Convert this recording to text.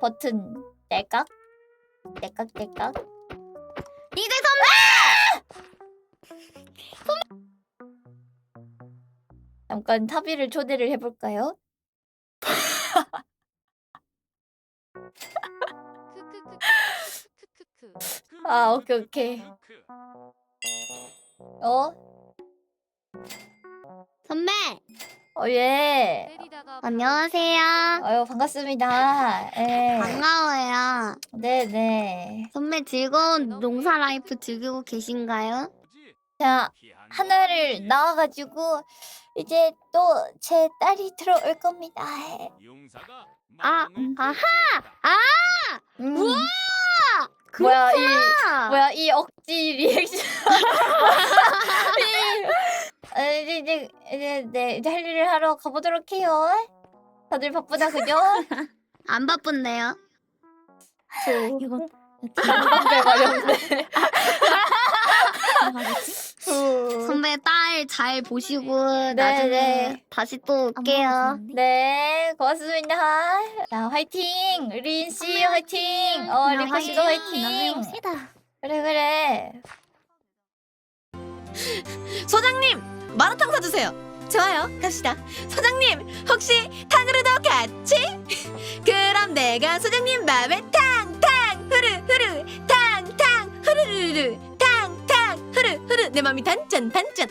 버튼 딸깍 딸깍 딸깍 니들 선배! 아! 잠깐 타비를 초대를 해볼까요? 아 오케이 오케이 어? 선배! 어예 안녕하세요. 아유, 반갑습니다. 예. 반가워요. 네네. 선배 즐거운 농사 라이프 즐기고 계신가요? 자, 하나를 낳아가지고, 이제 또 제 딸이 들어올 겁니다. 아, 아하! 음. 우와! 뭐야, 이, 그렇구나. 뭐야, 이 억지 리액션. 이- 어, 이제, 이제, 이제, 네, 이제 할 일을 하러 가보도록 해요. 다들 바쁘다, 그죠? 안 바쁜데요? 이거 장관들 마련돼. 선배 딸 잘 보시고 네, 나중에 네. 다시 또 올게요. 네, 고맙습니다. 자, 화이팅! 린 씨, 화이팅! 어, 리카 씨도 화이팅! 그래, 그래. 소장님 마라탕 사주세요. 좋아요 갑시다. 소장님 혹시 탕으로도 같이? 그럼 내가 소장님 맘에 탕탕 후루 후루 탕탕 후루루루 탕탕 후루 후루 내 맘이 단짠 단짠